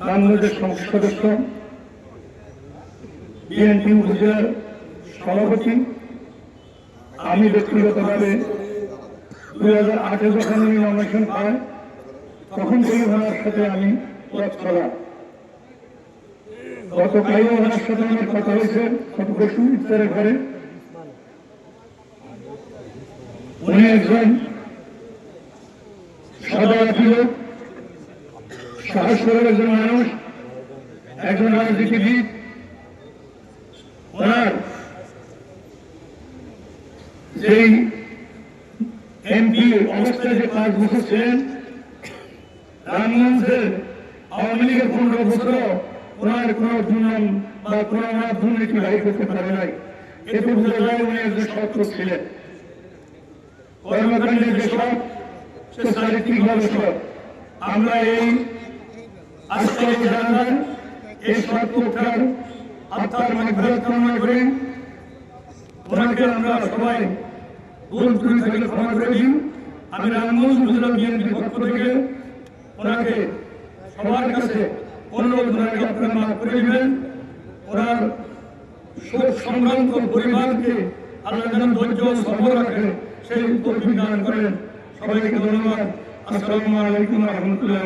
রামগঞ্জের সংসদ সদস্য, বিএনপি উপজেলার সভাপতি, আমি ব্যক্তিগতভাবে দুই হাজার আটে যখন উনি নমিনেশন পায় তখন থেকে ওনার সাথে আমি পথ চলা গতকালও ওনার সাথে আমার কথা হয়েছে গত পরশু ইফতারের ঘরে। উনি একজন সাদা লোক সাহস করার একজন মানুষ, একজন রাজনীতিবিদ ওনার যেই এমপি অবস্থায় যে পাঁচ বছর ছিলেন রামগঞ্জের আওয়ামী লীগের পনেরো বছর ওনার কোন দুর্নাম বা কোন দুর্নীতি বাহির করতে পারে নাই। এতে বোঝা যায় উনি একজন সৎ ছিলেন। কর্মকাণ্ডের যে সব, সে চারিত্রিকভাবে সব আমরা এই আজকে জানাবেন এই লোকটার আত্মার মাধ্যমে কামনা ওনাকে আমরা সবাই ভুল ত্রুটি থাকলে ক্ষমা করে দিন। আমি রামগঞ্জ উপজেলা বিএনপির পক্ষ থেকে ওনাকে সবার কাছে অনুরোধ ওনাকে আপনারা মাফ করে দিবেন। ওনার শোক সংক্রান্ত পরিবারকে আল্লাহ যেন ধৈর্য সবর রাখেন সেই তৌফিক দান করেন। সবাইকে ধন্যবাদ। আসসালামু আলাইকুম রহমতুল্লাহ